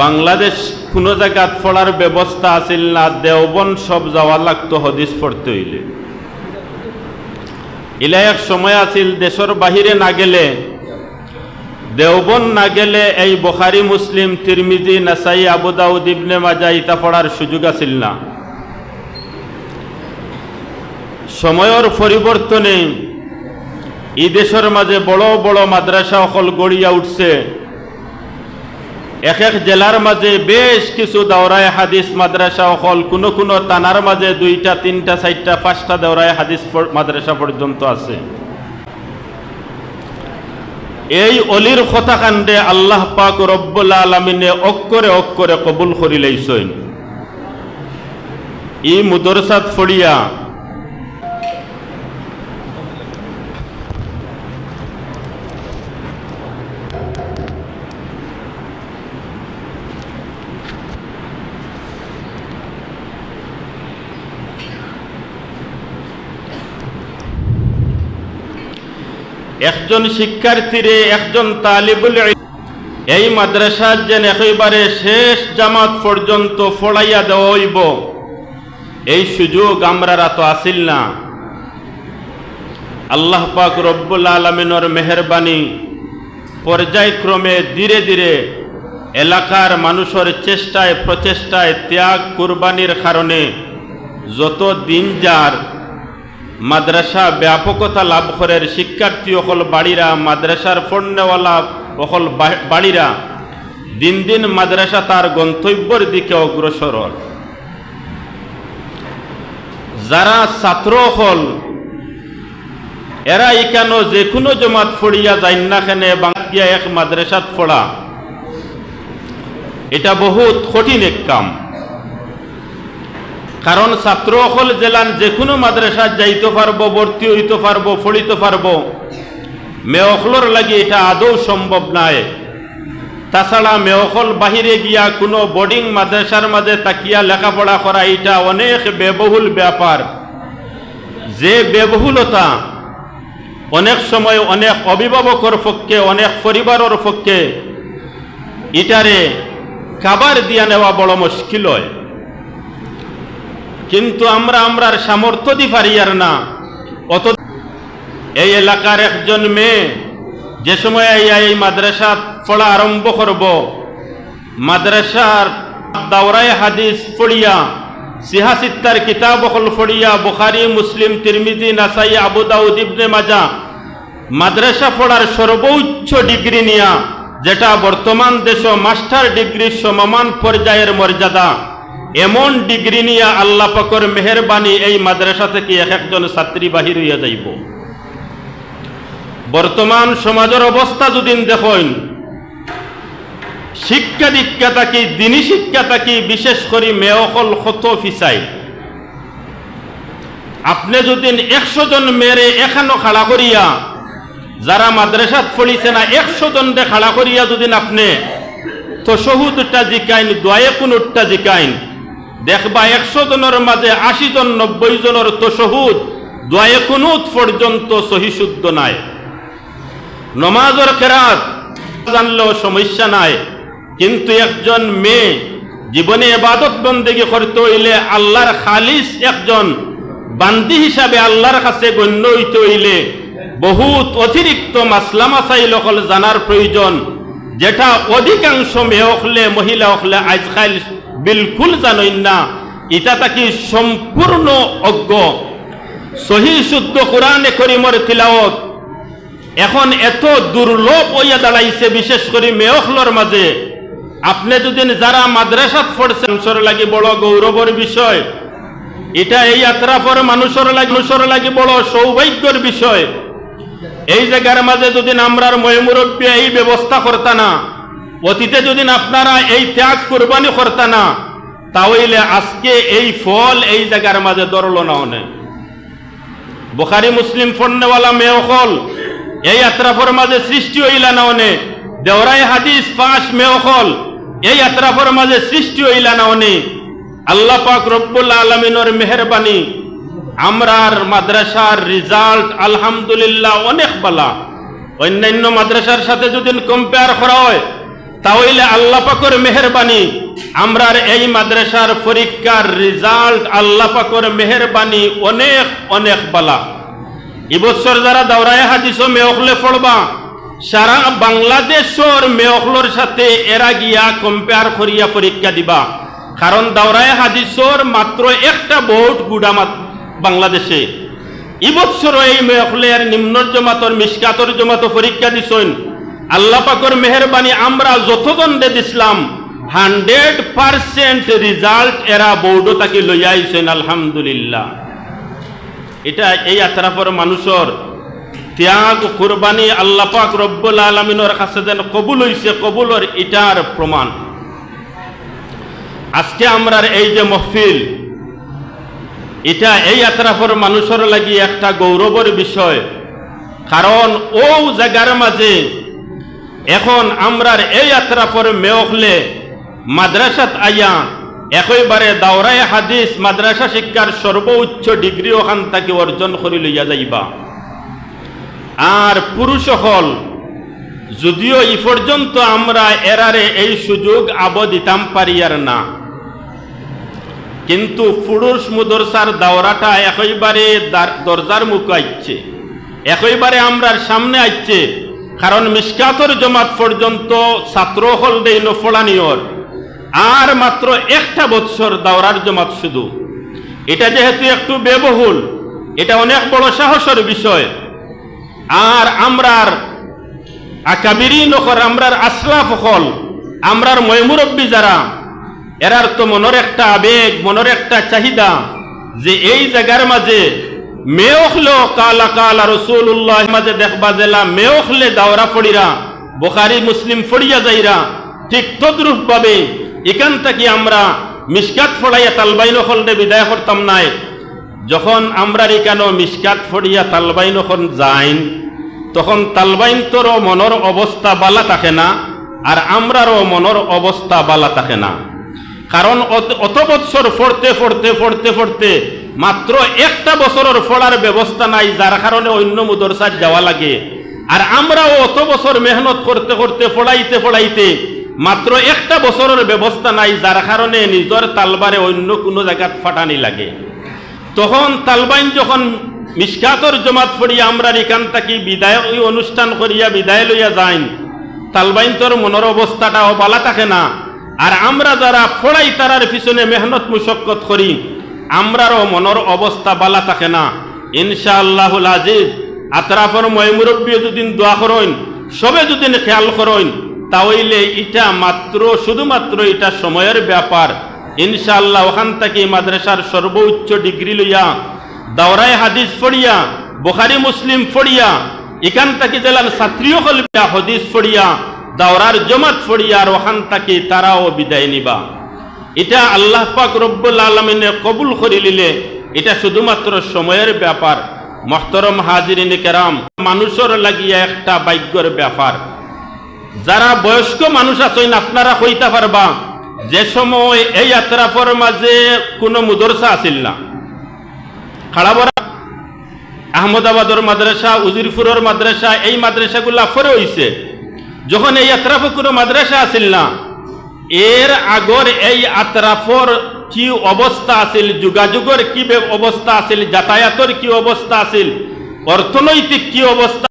বাংলাদেশ কোনো জায়গাত পড়ার ব্যবস্থা আছিল না দেওবন সব যাওয়া লাগতো হদিস পড়তে হইলে। ইলা এক সময় আছিল, দেশের বাহিরে না গেলে দেওবন না গেলে এই বখারি, মুসলিম, তিরমিজি, নাসাই আবুদাউদ ইবনে মাজা ইতা পড়ার সুযোগ আছিল না। সময়ের পরিবর্তনে এই দেশের মাঝে বড় বড় মাদ্রাসা অকল গড়িয়া উঠছে। এক এক জেলার মাঝে বেশ কিছু দাওরায় হাদিস, মাদ্রাসা অকল কোনো কোনো তানার মাঝে দুইটা, তিনটা, চারটা, পাঁচটা দাওরায় হাদিস মাদ্রাসা পর্যন্ত আছে। এই অলির কথাকাণ্ডে আল্লাহ পাক রব্বুল আলমিনে অক্ষরে অক্ষরে কবুল করিলেইছইন ই মুদরসাত ফড়িয়া একজন শিক্ষার্থীরে একজন তালিবুল এই মাদ্রাসার যেন একেবারে শেষ জামাত পর্যন্ত ফড়াইয়া দেওয়া হইব। এই সুযোগ আমরা তো আসিল না। আল্লাহ পাক রব্বুল আলমিনর মেহরবানি পর্যায়ক্রমে ধীরে ধীরে এলাকার মানুষের চেষ্টায় প্রচেষ্টায় ত্যাগ কুরবানির কারণে যত দিন যার মাদ্রাসা ব্যাপকতা লাভ করের শিক্ষার্থী অকল বাড়িরা, মাদ্রাসার ফন্ডেওয়ালা অকল বাড়িরা দিন দিন মাদ্রাসা তার গন্তব্যের দিকে অগ্রসর। যারা ছাত্র হল এরা ইকান যে কোনো জমাত ফড়িয়া যাই না খেনে বাঙ্গিয়া এক মাদ্রাসাত ফোড়া এটা বহুত কঠিন এক কাম কারণ ছাত্র অকল জেলান যে কোনো মাদ্রাসা যাইতে পারব, ভর্তি হইতে পারব ফড়িতে পারব। মেয়কলর লাগে এটা আদৌ সম্ভব নয় তাছাড়া মেয়কল বাহিরে গিয়া কোনো বোর্ডিং মাদ্রাসার মাঝে তাকিয়া লেখাপড়া করা এটা অনেক ব্যয়বহুল ব্যাপার যে ব্যয়বহুলতা অনেক সময় অনেক অভিভাবকর পক্ষে, অনেক পরিবারের পক্ষে ইটারে কাবার দিয়া নেওয়া বড় মুশকিল হয়। কিন্তু আমরা আমরার সামর্থ্য দি পারি আর না। অত এই এলাকার একজন মেয়ে যে সময় এই মাদ্রাসা পড়া আরম্ভ করব, মাদ্রাসার দাওরায় হাদিস পড়িয়া, সিহাসিত্তার কিতাব হল পড়িয়া, বুখারি, মুসলিম, তিরমিজি, নাসাই, আবু দাউদ ইবনে মাজা, মাদ্রাসা পড়ার সর্বোচ্চ ডিগ্রি নিয়া, যেটা বর্তমান দেশ মাস্টার ডিগ্রির সমমান পর্যায়ের মর্যাদা। এমন ডিগ্রি নিয়ে আল্লাহ পাকর মেহরবানি এই মাদ্রাসা থেকে এক একজন ছাত্রী বাহির হইয়া যাইব। বর্তমান সমাজের অবস্থা যদি দেখেন, শিক্ষা দীক্ষা থাকি, দিনী শিক্ষা থাকি, বিশেষ করে মেয়কল ক্ষত ফিসাই। আপনি যদি একশো জন মেয়েরে এখানো খাড়া করিয়া, যারা মাদ্রাসাত পড়িছে না, একশো জন দে খাড়া করিয়া যদি আপনি তো শহুদটা জিকাইন দয়ে কোনটা জিকাইন দেখবা একশো জনের মাঝে আশি জন নব্বই জনের তো শহুদ। দয়ে কুনুত পর্যন্ত সহিশুদ্ধ নাই। নমাজর কেরাত জানলেও সমস্যা নাই। কিন্তু একজন মেয়ে জীবনে এবাদত বন্দেগী করতে হইলে আল্লাহর খালিস একজন বান্দি হিসাবে আল্লাহর কাছে গণ্য হইতে হইলে বহুত অতিরিক্ত মাসলা মাসাইল জানার প্রয়োজন, যেটা অধিকাংশ মেয়ে হকলে মহিলা হকলে আজকাল বিলকুল জানইন না। ইটা তাকি সম্পূর্ণ অজ্ঞ। সহি শুদ্ধ কোরআনে করিমর তিলাওত এখন এত দুর্লভ হইয়া দাঁড়াইছে, বিশেষ করে মেয়খলর মাঝে। আপনি যদি যারা মাদ্রাসাত পড়ছেন, মানুষের লাগি বড় গৌরবর বিষয়। এটা এই আত্রাফর মানুষের লাগি মানুষের লাগি বড় সৌভাগ্যর বিষয়। এই জায়গার মাঝে যদি আমরার ময়মুরব্বী এই ব্যবস্থা করতা না অতীতে যদি আপনারা এই ত্যাগ কোরবানি করতা না, তাহলে আজকে এই ফল এই জায়গার মাঝে ধরল না অনেক। বুখারি, মুসলিম ফন্নেওয়ালা মেয়কল এই আত্রাফর মাঝে সৃষ্টি হইলা না অনে দেওরাই হাদিস, পাঁচ মেয়কল এই আত্রাফর মাঝে সৃষ্টি হইলা না অনে আল্লাহ পাক রব্বুল্লা আলমিনের মেহরবানি, আমরার মাদ্রাসার রেজাল্ট আলহামদুলিল্লাহ অনেক বালা অন্যান্য মাদ্রাসার সাথে যদি কম্পেয়ার করা হয় তাহলে আল্লাহ পাকর মেহরবানি, আমরার এই মাদ্রাসার পরীক্ষার রেজাল্ট আল্লাহ পাকর মেহরবানি অনেক অনেক বালা। এবছর যারা দাওরায় হাদিস মেয়কলে পড়বা, সারা বাংলাদেশর মেয়কলর সাথে এরা গিয়া কম্পেয়ার করিয়া পরীক্ষা দিবা। কারণ দাওরায় হাদিসর মাত্র একটা বোর্ড গুডামাত বাংলাদেশে। ইবৎসর এই মেয়কলের নিম্ন জমাতর মিসকাতর জমাত পরীক্ষা দিছইন আল্লাহ পাকর মেহরবানি আমরা যতজন দিছিলাম, হান্ড্রেড পারসেন্ট রেজাল্ট এরা বোর্ড তাকে লইয়া আইছেন, আলহামদুলিল্লাহ। এটা এই আতরাফর মানুষের ত্যাগ কুরবানি আল্লাহ পাক রব্বুল আলমিনের কাছে যেন কবুল হইছে, কবুলর এটার প্রমাণ। আজকে আমরার এই যে মহফিল, এটা এই আতরাফর মানুষের লাগি একটা গৌরবের বিষয়। কারণ ও জায়গার মাঝে এখন আমরার এই আতরাফর মেয়কলে মাদ্রাসাত আইয়া একইবারে দাওরায় হাদিস, মাদ্রাসা শিক্ষার সর্বোচ্চ ডিগ্রি ওখান তাকে অর্জন করে লইয়া যাইবা। আর পুরুষ হল, যদিও ই পর্যন্ত আমরা এরারে এই সুযোগ আব দিতাম পারিয়ার না। কিন্তু পুরুষ মুদরসার দাওরাটা একইবারে দার- দরজার মুখ আইচ্ছে। একইবারে আমরার সামনে আইচ্ছে কারণ মিসকাতর জমাত পর্যন্ত ছাত্র হল দেইল ফোড়ানিয়র আর মাত্র একটা বৎসর দাওরার জমাত শুধু। এটা যেহেতু একটু ব্যবহুল এটা অনেক বড় সাহসের বিষয়। আর আমরার আকাবিরি নকর আমরার আসলাফ হল, আমরার ময়মুরব্বী যারা, এরার তো মনের একটা আবেগ, মনের একটা চাহিদা যে এই জায়গার মাঝে মেয়খলো কালা কালা রসুল্লাহ মাঝে দেখবা জেলা মেয়খলে দাওরা ফড়িরা, বোখারি, মুসলিম ফড়িয়া যাইরা, ঠিক তদ্রুপ ভাবে এখান থেকে আমরা মিসকাত ফড়াইয়া তালবাইন হলদে বিদায় করতাম নাই। যখন আমরা এখানে মিসকাত ফড়িয়া তালবাইন হন যাইন, তখন তালবাইন তোরও মনের অবস্থা বালা থাকে না, আর আমরারও মনের অবস্থা বালা থাকে না। কারণ অত বৎসর ফড়তে ফড়তে ফড়তে ফড়তে মাত্র একটা বছরের ফড়ার ব্যবস্থা নাই, যার কারণে অন্য মুদরসার যাওয়া লাগে। আর আমরাও অত বছর মেহনত করতে করতে ফড়াইতে ফড়াইতে মাত্র একটা বছরের ব্যবস্থা নাই, যার কারণে নিজের তালবারে অন্য কোনো জায়গাত ফাটানি লাগে। তখন তালবাইন যখন মিসকাতর জমাত ফড়িয়া আমরা এখান থাকি, বিদায় ওই অনুষ্ঠান করিয়া বিদায় লইয়া যাইন, তালবাইন তোর মনের অবস্থাটাও বালা থাকে না। আর আমরা যারা ফড়াই তারার পিছনে মেহনত মুশক্কত করি আমরারও মনের অবস্থা বালা থাকে না। ইনশাআল্লাহুল আজিজ, আতরাফর ময়মুরব্বী যদিন দোয়া করইন সবে যদিন খেয়াল করইন তাহলে এটা মাত্র, শুধুমাত্র এটা সময়ের ব্যাপার। ইনশাআল্লাহ ওখান থেকে মাদ্রাসার সর্বোচ্চ ডিগ্রি লইয়া, দাওরায় হাদিস ফড়িয়া বুখারি মুসলিম ফড়িয়া এখান থেকে জেলার ছাত্রীয় হলবিয়া হদিস ফড়িয়া দাওরার জমাত ফড়িয়া আর ওখান থেকে তারাও বিদায় নিবা। এটা আল্লাহ পাক রব্বুল আলমিনে কবুল করে নিলে এটা শুধুমাত্র সময়ের ব্যাপার। মহতরম হাজিরিন কেরাম, মানুষের লাগিয়া একটা ভাগ্যর ব্যাপার। যারা বয়স্ক মানুষ আছেন, আপনারা কইতে পারবা, যে সময় এই আত্রাফর মাঝে কোনো মুদরসা আছিল না। খাড়াবরা আহমদাবাদর মাদ্রাসা, উজিরপুরের মাদ্রাসা, এই মাদ্রাসাগুলা ফরে হইছে। যখন এই আত্রাফে কোনো মাদ্রাসা আছিল না এর আগর এই আত্রাফর কি অবস্থা আছিল? যোগাযোগের কি অবস্থা আছিল? যাতায়াতের কি অবস্থা আছিল? অর্থনৈতিক কি অবস্থা?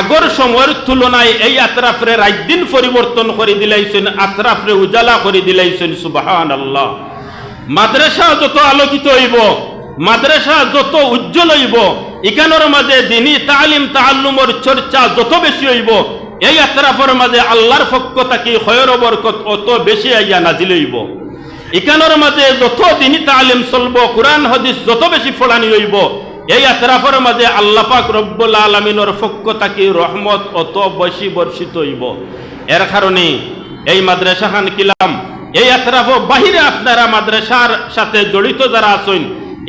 আগর সময়ের তুলনায় এই আত্রাফরে রাজদিন পরিবর্তন করে দিলাইছেন, আত্রাফরে উজালা করে দিলাইছেন সুবাহান আল্লাহ মাদ্রাসা যত আলোকিত হইব, মাদ্রাসা যত উজ্জ্বল হইব ইকানোর মাঝে দিনী তালিম তাল্লুমর চর্চা যত বেশি হইব এই আত্রাফর মাঝে আল্লাহর পক্ষ থাকি খয়র বরকত অত বেশি আইয়া নাজিল হইব। ইকানোর মাঝে যত দিনী তালিম চলব, কোরআন, হদিস যত বেশি ফলানি হইব, এই আত্রাফর মাঝে আল্লাহ পাক রব্বুল আলমিনের পক্ষ থাকি রহমত অত বেশি বর্ষিত হইব। এর কারণে এই মাদ্রাসা খান কিলাম, এই আত্রাফ বাহিরে আপনারা মাদ্রাসার সাথে জড়িত যারা আছেন,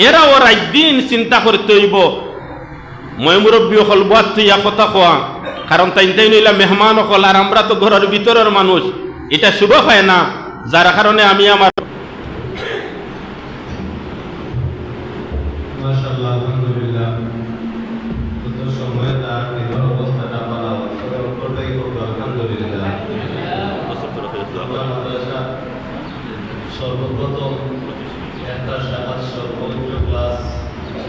এরাও রাজদিন চিন্তা করতে হইব। মই মুরব্বী হল বাদ কথা কোয়া কারণ তাই তাই নইলা মেহমান হল আর আমরা তো ঘরের ভিতরের মানুষ। এটা শুভ হয় না, যার কারণে আমি আমার সর্বপ্রথম একটা ক্লাস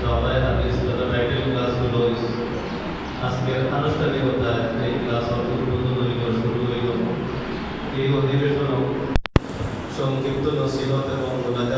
সবাই ক্লাসগুলো আজকের আনুষ্ঠানিকতা এই ক্লাস উদ্বোধন হইল শুরু হইল। এই অধিবেশন সংক্ষিপ্ত নসিহত এবং মোনাজাত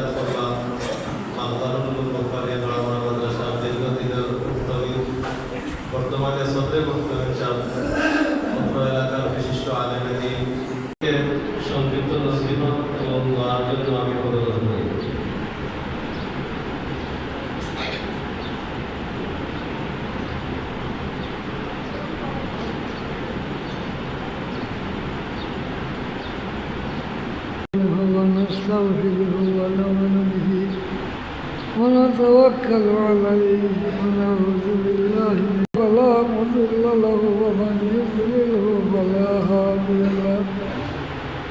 ونستغفره ونؤمن به ونتوكل عليه ونعوذ بالله فلا مضل له ومن يضلله فلا هادي له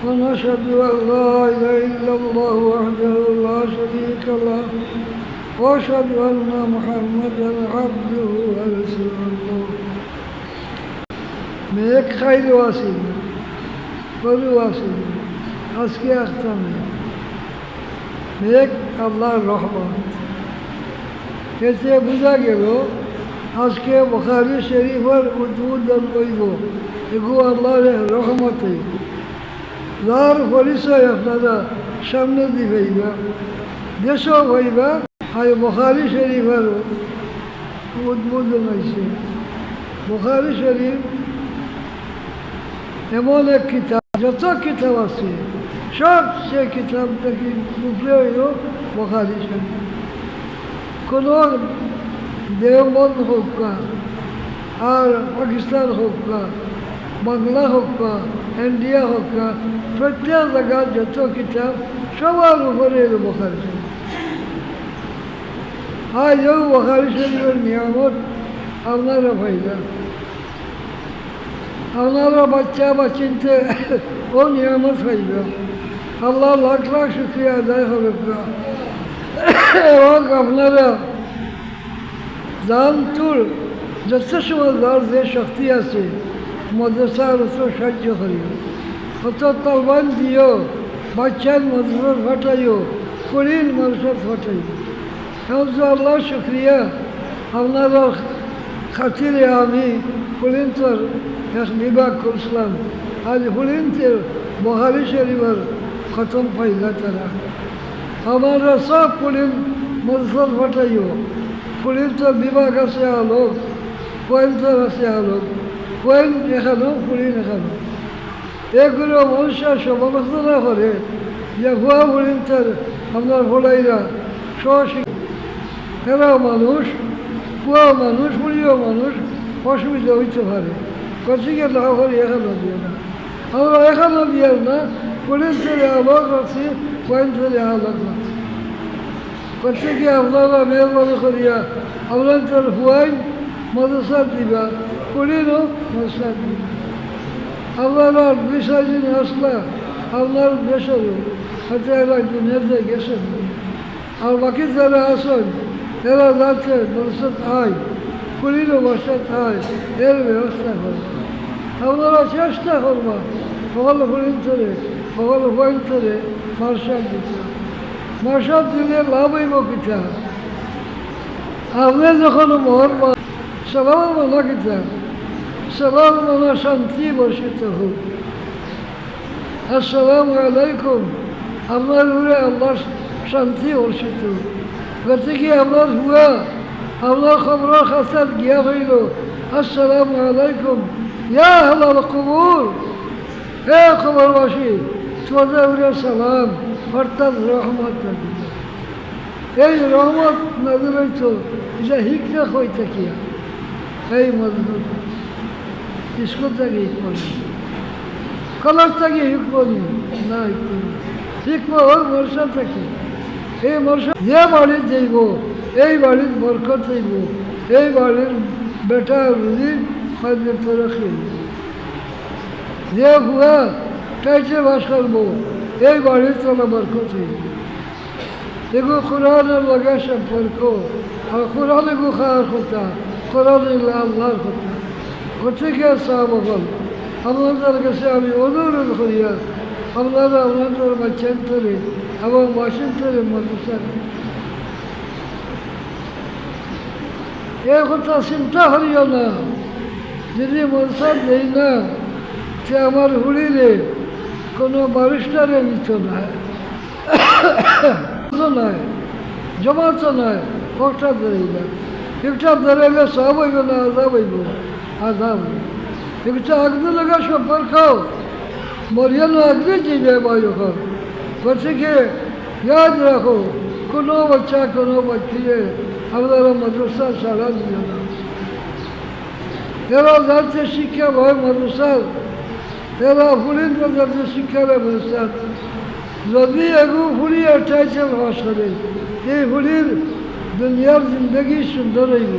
ونشهد أن لا إله إلا الله وحده لا شريك له. وأشهد أن محمدا عبده ورسوله. من يك خير واسلنا فلواسلنا আজকে আসতাম মেঘ আল্লাহর রহমত এতে বোঝা গেল আজকে বখারি শরীফের উদ্বোধন করব এগু আল্লাহর রহমত যার পরিচয় আপনারা সামনে দিবেইবা দেশও হইবা আর বখারি শরীফের উদ্বোধন হয়েছে বখারি শরীফ এমন এক কিতাব যত কিতাব আছে সব সে কিতাব থেকে উপরে হইল বখারি শরীফ কোনো দেওবন্দ হোক না আর পাকিস্তান হোক না বাংলা হোক না ইন্ডিয়া হোক না প্রত্যেক জায়গার যত কিতাব সবার উপরে এলো বখারি শরীফ আজ ও বখারি শরীফের নিয়ামত আপনারা ভাইরা আপনারা বাচ্চা বা চিনতে ও নিয়ামত হইবে আল্লাহ লাখ লাখ শুক্রিয়া আদায় হবে এবং আপনারা জানতুর যত সময় যার যে শক্তি আছে, মদ্রসার অত সাহায্য করিও। অত তালবান দিও, বাচ্চার মদ্রসার ফাটাইও করিল মদ্রসার ফাটাইও। এখন তো আল্লাহ শুক্রিয়া আপনারা খাতিরে আমি হুলিন্তর এক বিভাগ করছিলাম। আজ হুলিন্তের বহারি শরীফের খতম পাইলা তারা। আমার সব পুলিন মদসর ফাটাইও পুলিন্তর বিভাগ আছে আলোক পয়েন্টর আছে আলোক পয়েন্ট এখানেও পুলিন এখানেও এগুলো মানুষের সমালোচনা করে যে ভুয়া পুলিন্তর আপনার ভোলাইরা সহশিক্ষা এরাও মানুষ কুয়া মানুষ বুড়িও মানুষ, অসুবিধা হইতে পারে। কচিকে না হলে এখানে দিয়ে না। আমরা এখানে দিয়ে না পুলিশ ছেলে আলোক আছে পয়েন্ট ছেলে আলোক আছে কচিকে আপনারা মেহরবানি করিয়া আপনার হুয়াইন মদসা দিবা পুলিনও মদসা দিবা আপনারা দুই চারদিন আসলা আপনার দেশেরও হয়তো এরা দুনিয়াতে গেছেন আর বাকি যারা আসেন এরা যাচ্ছে মনসত আয় পুলিরও বসত আয় এর ব্যবস্থা করবে আপনারা সকল পয়েন্ট ধরে মার্শাল দিতে মার্শাল দিলে লাভ হইব কিতা? আপনি যখন মহর্মা সালামের মানা কিতা? সালাম মানা শান্তি বর্ষিত হোক। আসসালামু আলাইকুম। আপনার উপরে আল্লাহ শান্তি বর্ষিত গতিকে আপনার হুয়া? আপনার খবরের কাছে গিয়া হইল। আসসালামু আলাইকুম। ইয়া হালাল কবুল হে খবরবাসী উপরে সালাম, অর্থাৎ রহমত নাজিল এই রহমত নাজিল হইত, যে হিকতে হই থাকিয়া এই মজবুত স্কুল থেকে হিকমনি কলেজ থেকে হিকমনি না হিকমনি হিকম ওর বর্ষা থেকে। এই মর্ষা যে বাড়ির যাইব, এই বাড়ির বরকত হইব, এই বাড়ির বেটা রুজি হয়তো তোরা যে হুয়া টাইটে বাস করব এই বাড়ির তোলা বরকত হইব এগো কোরআনের লগে সম্পর্ক, আর কোরআন এগো খাওয়ার কথা, কোরআন এগুলো আল্লাহর কথা। কোথেকে সাহাবল আপনাদের কাছে আমি অনুরোধ করিয়া আপনারা আপনাদের বাচ্চান্তরে এবং বাসন্তরে মাদ্রাসা এ কথা চিন্তা করিও না। যদি মনসা দেই না সে আমার হুড়িরে কোনো বারিস্টারে নিত না নয় জমাত নয় কটা দেয় না একটা দাঁড়াইলে সব হইব না আজাব হইব আজাব হইব। একটা আগদি লাগা সম্পর্ক মরিয়ানো আগদি যাইবে বায়ুখন গতিকে ইয়াদ রাখো, কোনো বাচ্চা, কোনো বাচ্চিয়ে আপনারা মাদ্রাসা সারা দিও না। এরা যাচ্ছে শিক্ষা ভয় মাদ্রাসার এরা ফুলিন যাচ্ছে শিক্ষার যদি এগু ফুলি আঠাইছে এই ফুলির দুনিয়ার জিন্দগি সুন্দর হইব।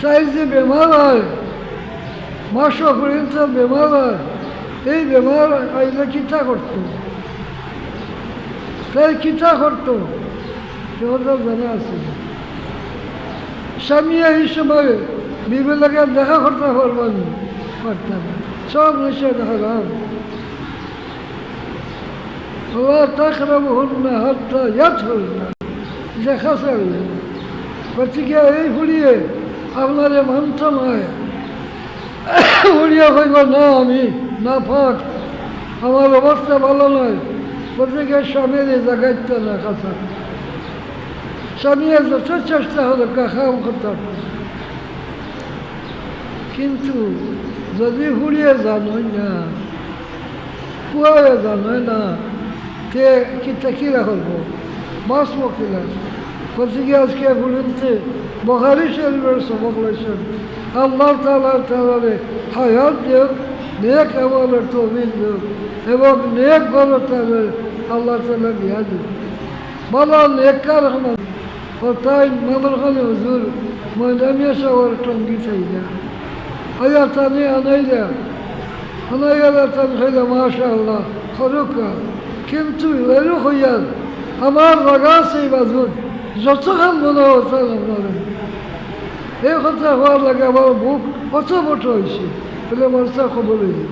চাই যে বেমার হয়, মাস পর্যন্ত বেমার হয়, এই বেমার আইলে কিতা করত? তাই কিতা করত? সেটা জানা আছে। স্বামী এই সময় বিবেলাকে দেখা করতে পারবেন, পারতাম সব নিষেধ হারাম আপনারে মানত নয় না আমি না ফাঁক আমার অবস্থা ভালো নয় গতিকে স্বামীর এই জায়গাইতে না কাছা স্বামীর যত চেষ্টা হলো কাকাম করতে কিন্তু যদি হুড়িয়ে জানোই না পুয়ায় জানোই না তে কিতা কিরা করব মাছ মকিলা। গতিকে আজকে বলতে বহারি শরীরের সবক লইছেন। আল্লাহ তালা তালারে হায়াত দেব নেক আমলের তহবিল দেব এবং নেক গর তাদের আল্লাহ তালা বিয়া দেব বলা নেককার হমান ও তাই মামার খানে হুজুর ময়দামিয়া সাগর টঙ্গি চাই না আনাইলা আনাইলা তান খাইলা মাশা আল্লাহ খরুকা কিন্তু এরও হইয়ার আমার সেই বাজুর যতক্ষণ মনে হচ্ছে আপনারা এই কথা হওয়ার লাগে আমার বুক অত বট হয়েছে বলে মানুষটা খবর হয়ে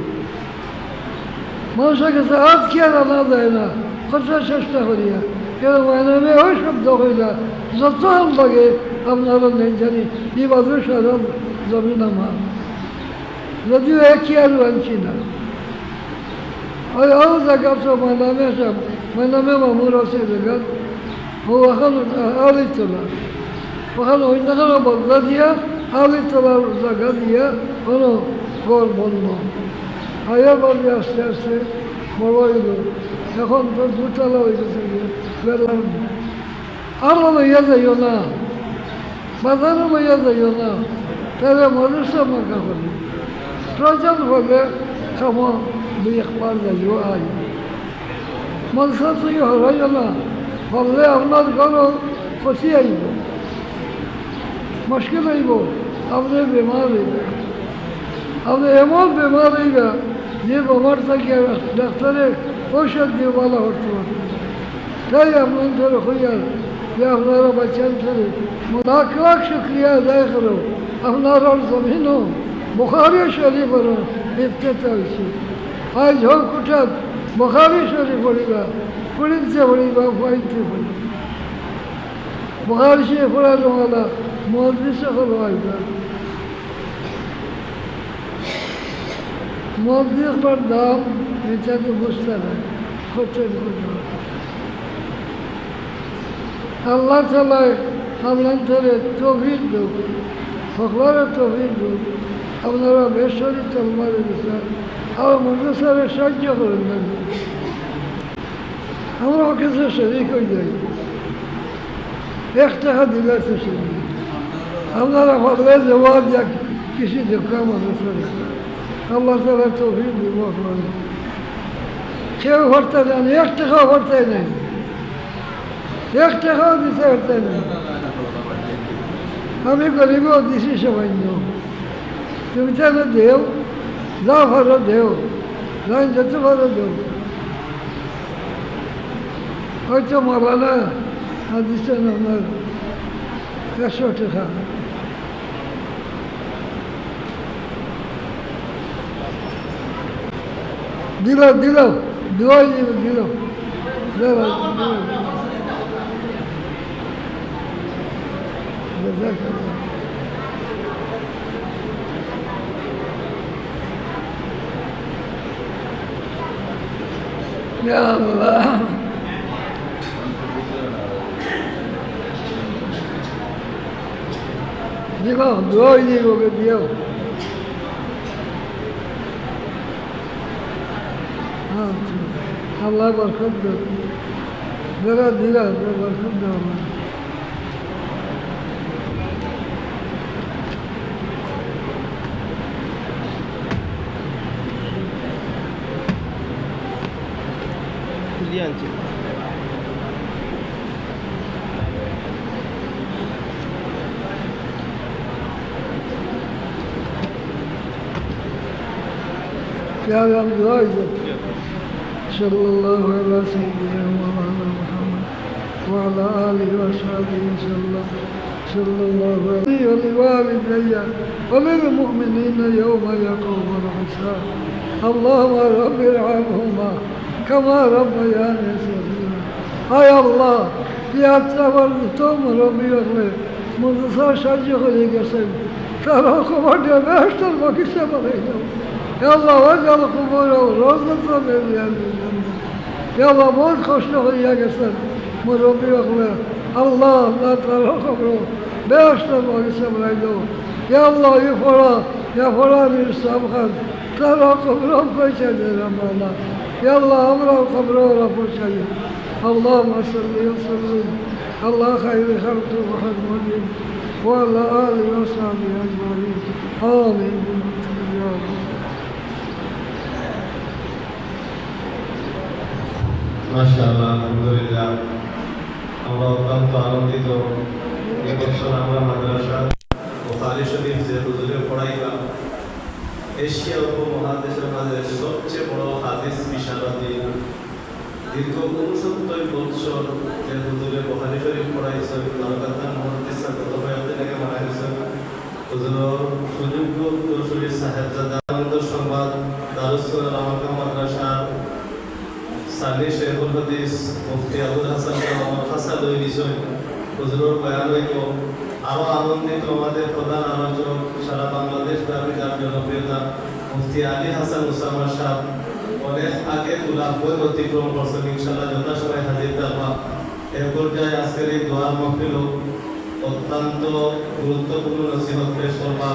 মানুষের কাছে হাত খেয়াল আনা যায় না কথা চেষ্টা করিয়া কেন মায়নামে ওই শব্দ হইলা যতক্ষণ লাগে আপনারা নেই জানি এই বাজুর সারা জমিন আমার যদিও একই আর আনছি না ওই ও জায়গা তো মানামে সব মানামে মামুর আছে জায়গা ও এখন আলি তোলা ওখানে অন্যখানে বদলা দিয়া আলি তোলার জায়গা দিয়া কোনো ঘর বন্ধ আয়া বাড়ি আস্তে আস্তে বড় হইল এখন তো দুতলা হয়ে গেছে বেলার আরও লইয়া যাইও না বাজারে লইয়া যাইও না তাহলে মনুষ্য মাখা করি প্রয়োজন হলে খামো দুই একবার যাইও আই মনসা থেকে হরাইও না হলে আপনার ঘরও ক্ষতি আইব মুশকিল হইব আপনি বেমার হইবে আপনি এমন বেমার হইবে যে বেমার থেকে ডাক্তারে ঔষধ দিয়ে ভালো করতে পারবে না। তাই আপনার ধরে হইয়ার যে আপনারা বাচ্চান ধরে লাখ লাখ শুক্রিয়া আদায় করো আপনার জমিনও বুখারি শরীফের ইফতেতা হয়েছে আজ হোক উঠাত, বুখারি শরীফ পড়িবা পড়িতে পড়িবা পাইতে পড়িবা। বুখারি সে পড়ানো হলা মহাদিস হলো আইবা। মহাদিসটার দাম এটা তো বুঝতে নাই, কঠিন কথা। আল্লাহ তালায় ধরে তভির দেব সকলের তভির দেব আপনারা বেসরি তলমারে দিচ্ছেন আর মন্দিরে সাহায্য করেন না আমরা কিছু শরিক হয়ে যাই এক টাকা দিলে তো শুনি আপনারা ভাবলে জবাব যাক কিছু দেখা মানুষের আল্লাহ তালা তভির দিব আপনারা কেউ ভরতে দেন তাহলে দেও যা ভালো দেও যাই যত ভালো দেও হয়তো মালানা দিচ্ছেন আপনার একশো টাকা দিল দিল দোয়াই দিল দিল দাঁড়া, দাঁড়া। জাযাকাল্লাহ। ইয়া আল্লাহ দিব দোয়াই দিব ওকে দিও হ্যাঁ আল্লাহ বরকত দেব যারা দিলা বরকত দেব আল্লাহ كلية أنت؟ يا يا صلى الله على سيدنا مولانا محمد وعلى آله وصحبه وسلم. صلى الله عليه ولوالدي وللمؤمنين يوم يقوم الحساب. اللهم رب ارحمهما. كما ربياني صغيرا هاي الله يا تبرتم ربي الله مدرسة شجع لك ترى خبر ناشت البكسة بغيره يا الله واجعل قبوره روضة من رياض الجنة يا الله موت خشنه يا قسم مربي أخلاق الله لا ترى قبره باشتر وقسم ريدو يا الله يفرا يا فلان السابقا ترى قبره فشد يا الله يا الله أمره قبره رفشد اللهم صل وسلم الله خير خلق محمد وعلى آله وصحبه أجمعين آمين يا رب মাশাআল্লাহ আলহামদুলিল্লাহ আমরা অত্যন্ত আনন্দিত এবছর আমরা মাদ্রাসা বুখারী শরীফ যে হুজুরে পড়াইলাম এশিয়া উপমহাদেশের মাঝে সবচেয়ে বড় হাদিস বিশারদী দীর্ঘ উনসত্তর বৎসর যে হুজুরে বুখারী শরীফ পড়াইছেন নরকাতান মুহাদ্দিসা কত থেকে বানাইছেন হুজুর সুযোগ্য আনন্দ সংবাদ দারুসুল রহমান মাদ্রাসা সানি শেখুল হাদিস, মুফতি আবুল হাসান আমার খাসা লই নিছয় হুজুরের বয়ান হইব আরও আনন্দিত আমাদের প্রধান আলোচক, সারা বাংলাদেশ ব্যাপী তার জনপ্রিয়তা মুফতি আলী হাসান উসামা সাহ অনেক আগে বই অতিক্রম করছেন। ইনশাল্লাহ যথাসময় হাজির থাকবা। এ পর্যায়ে আজকের এই দোয়ার মহফিল অত্যন্ত গুরুত্বপূর্ণ নসিহত পেশ করবা।